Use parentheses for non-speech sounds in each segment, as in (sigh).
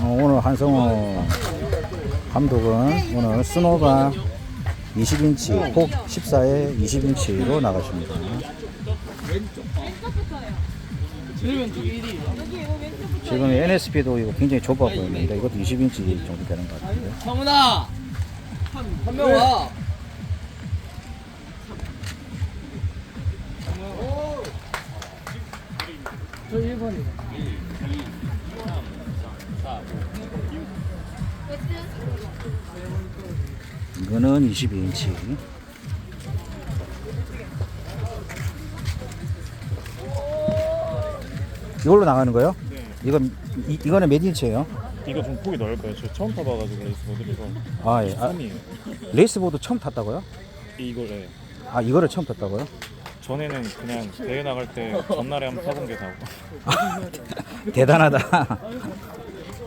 어, 오늘 한성호 감독은 오늘 스노가 20인치, 폭 14에 20인치로 나가십니다. 지금 NSP도 이거 굉장히 좁아 보이는데 이것도 20인치 정도 되는 것 같은데. 성훈아 한 명 와. 저 1번이요. 이거는 22인치. 이걸로 나가는 거예요? 네. 이건 이, 이거는 몇 인치예요? 이거 좀 폭이 넓어요. 저 처음 타봐가지고 레이스 모델이고 아, 예. 아, 3이에요. 레이스보드 처음 탔다고요? 이거래. 아, 이거를 처음 탔다고요? 전에는 그냥 대회 나갈 때 전날에 한번 타본 게 다고. (laughs) 대단하다.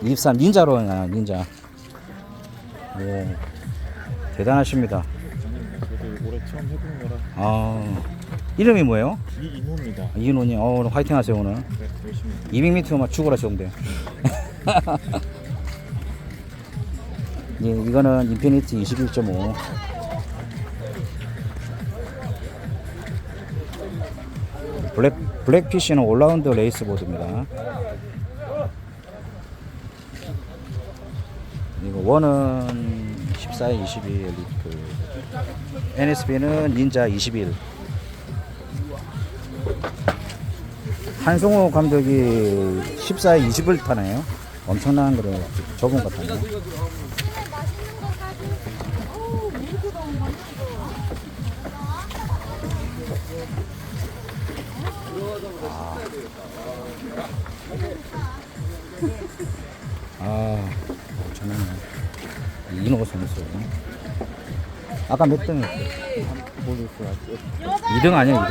(laughs) 23 닌자로 나 닌자. 예. 대단하십니다. 저는 그래도 올해 처음 해보는 거라 아, 이름이 뭐예요? 이 이모입니다. 이인호님, 어, 오늘 화이팅 하세요, 오늘. 네, 열심히. 200m만 죽어라 좋은데. 예, 이거는 인피니티 21.5. 블랙 블랙피쉬는 올라운드 레이스 보드입니다. 원은 14에 22 엘리트. NSB는 닌자 21. 한승호 감독이 14에 20을 타네요. 엄청난 적은 것 같아요. 아, 저는 선수. 아까 몇 등? 모르겠어요. 2등 아니에요, 2등?